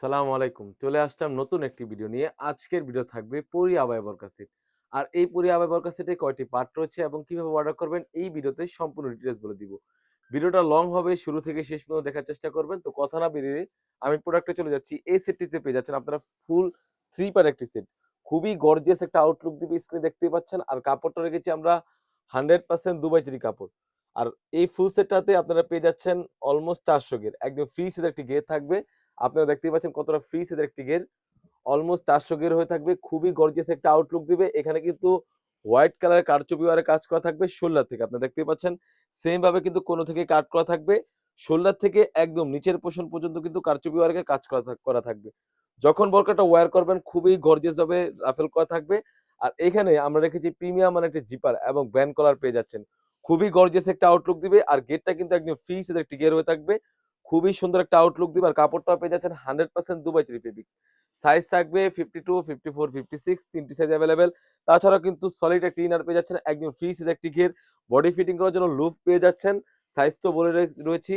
সালাম আলাইকুম। চলে আসলাম নতুন একটি ভিডিও নিয়ে। আজকের ভিডিও থাকবে পরি আবায় বরকা সেট আর এই পরি আবায় বরকা সেটে কয়টি পার্ট রয়েছে এবং কীভাবে অর্ডার করবেন, এই ভিডিওতে সম্পূর্ণ ডিটেলস বলে দিব। ভিডিওটা লং হবে, শুরু থেকে শেষ পর্যন্ত দেখার চেষ্টা করবেন। তো কথা না বেরিয়ে আমি প্রোডাক্টে চলে যাচ্ছি। এই সেটটিতে পেয়ে যাচ্ছেন আপনারা ফুল থ্রি পার একটি সেট খুবই গর্জিয়াস একটা আউটলুক দিবে স্ক্রিনে দেখতেই পাচ্ছেন। আর কাপড়টা রেখেছি আমরা হান্ড্রেড পার্সেন্ট দুবাই চিরি কাপড়। আর এই ফুল সেটটাতে আপনারা পেয়ে যাচ্ছেন অলমোস্ট চারশো গের একদম ফ্রি সেট একটি গের থাকবে। আপনারা দেখতেই পাচ্ছেন কতটা ফ্রি সেদের একটি গের অলমোস্ট চারশো গের হয়ে থাকবে, খুবই গর্জিয়াস একটা আউটলুক দিবে। এখানে কিন্তু হোয়াইট কালারের কারচুপি ওয়ারে কাজ করা থাকবে শোল্ডার থেকে। আপনারা দেখতেই পাচ্ছেন সেম ভাবে কিন্তু কোনো থেকে কাট করা থাকবে। শোল্ডার থেকে একদম নিচের পোষণ পর্যন্ত কিন্তু কারচুপি ওয়ারে কাজ করা থাকবে। যখন বরকাটা ওয়্যার করবেন, খুবই গর্জিয়াস ভাবে রাফেল করা থাকবে। আর এখানে আমরা রেখেছি প্রিমিয়াম মানে একটা জিপার এবং ব্যান্ড কলার পেয়ে যাচ্ছেন। খুবই গর্জিয়াস একটা আউটলুক দিবে। আর গেটটা কিন্তু একদম সেদের একটি গের হয়ে থাকবে। খুবই সুন্দর একটা আউটলুক দিবে। আর কাপড়টা পেয়ে যাচ্ছেন hundred percent Dubai three fabrics size থাকবে fifty two fifty four fifty six তিনটি সাইজ অ্যাভেলেবেল তাছাড়াও কিন্তু সলিড একটি ইনার পেয়ে যাচ্ছেন, একদম ফ্রি সাইজ একটি ঘের বডি ফিটিং করার জন্য লুপ পেয়ে যাচ্ছেন। সাইজ তো বলে রয়েছি।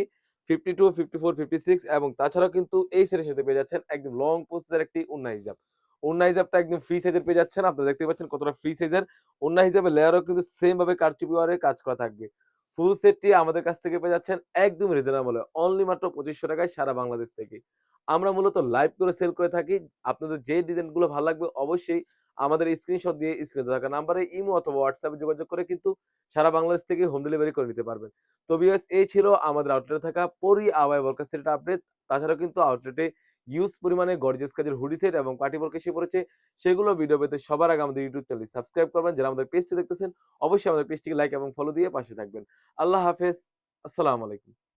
Fifty two fifty four fifty six এবং তাছাড়াও কিন্তু এই সেটের সাথে পেয়ে যাচ্ছেন একদম লং পোস্টের একটি উন্না হিজাব। উন্না হিজাবটা একদম ফ্রি সাইজের পেয়ে যাচ্ছেন। আপনারা দেখতে পাচ্ছেন কতটা ফ্রি সাইজের উন্না হিজাবের লেয়ারও কিন্তু সেম ভাবে কাজ করা থাকবে। ফুল সেটটি আমাদের কাছ থেকে পেয়ে যাচ্ছেন একদম রিজনেবল অনলি মাত্র পঁচিশশো টাকায় সারা বাংলাদেশ থেকে। আমরা মূলত লাইভ করে সেল করে থাকি। আপনাদের যে ডিজাইনগুলো ভালো লাগবে অবশ্যই আমাদের স্ক্রিনশট দিয়ে স্ক্রিনে থাকা নাম্বারে ইমো অথবা হোয়াটসঅ্যাপে যোগাযোগ করে কিন্তু সারা বাংলাদেশ থেকে হোম ডেলিভারি করে নিতে পারবেন। তো বিএস এই ছিল আমাদের আউটলেটে থাকা পরি আওয়াই ওয়ার্কার সেটের আপডেট তাছাড়াও কিন্তু আউটলেটে ইউজ পরিমাণে গর্জেস কাজের হুডি সেট এবং পার্টি ওয়ার্ক এসে পড়েছে, সেগুলো ভিডিও পেতে সবার আগে আমাদের ইউটিউব চ্যানেল সাবস্ক্রাইব করবেন। যারা আমাদের পেজটি দেখতেছেন, অবশ্যই আমাদের পেজটিকে লাইক এবং ফলো দিয়ে পাশে থাকবেন। আল্লাহ হাফেজ। আসসালামু আলাইকুম।